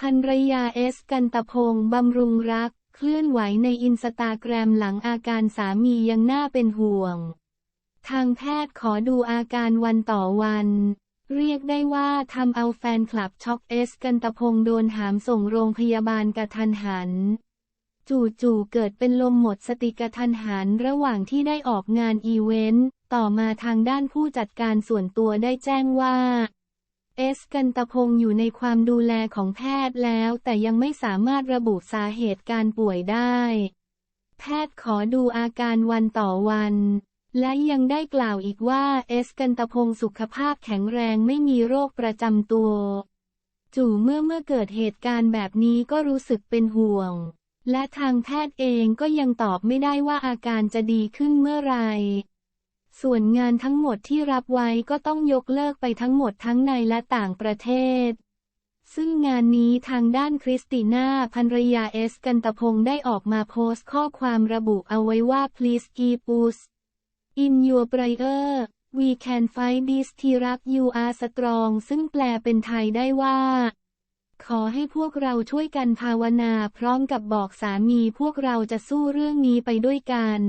ภรรยาเอสกันตพงศ์บำรุงรัก เคลื่อนไหวในอินสตาแกรมหลังอาการสามียังน่าเป็นห่วง ทางแพทย์ขอดูอาการวันต่อวัน เรียกได้ว่าทำเอาแฟนคลับช็อกเอสกันตพงศ์โดนหามส่งโรงพยาบาลกระทันหัน จู่ๆเกิดเป็นลมหมดสติกระทันหันระหว่างที่ได้ออกงานอีเวนต์ ต่อมาทางด้านผู้จัดการส่วนตัวได้แจ้งว่า เอสกันตะพงอยู่ในความดูแลของแพทย์แล้ว แต่ยังไม่สามารถระบุสาเหตุการป่วยได้ แพทย์ขอดูอาการวันต่อวัน และยังได้กล่าวอีกว่าเอสกันตะพงสุขภาพแข็งแรงไม่มีโรคประจำตัว จู่เมื่อเมื่อเกิดเหตุการณ์แบบนี้ก็รู้สึกเป็นห่วง และทางแพทย์เองก็ยังตอบไม่ได้ว่าอาการจะดีขึ้นเมื่อไหร ส่วนงานทั้งหมดที่รับไว้ก็ต้องยกเลิกไปทั้งหมดทั้งในและต่างประเทศ ซึ่งงานนี้ทางด้านคริสติน่าภรรยาเอสกันตพงศ์ได้ออกมาโพสต์ข้อความระบุเอาไว้ว่า please keep us in your prayer we can fight this ที่รัก you are strong ซึ่งแปลเป็นไทยได้ว่า ขอให้พวกเราช่วยกันภาวนาพร้อมกับบอกสามีพวกเราจะสู้เรื่องนี้ไปด้วยกัน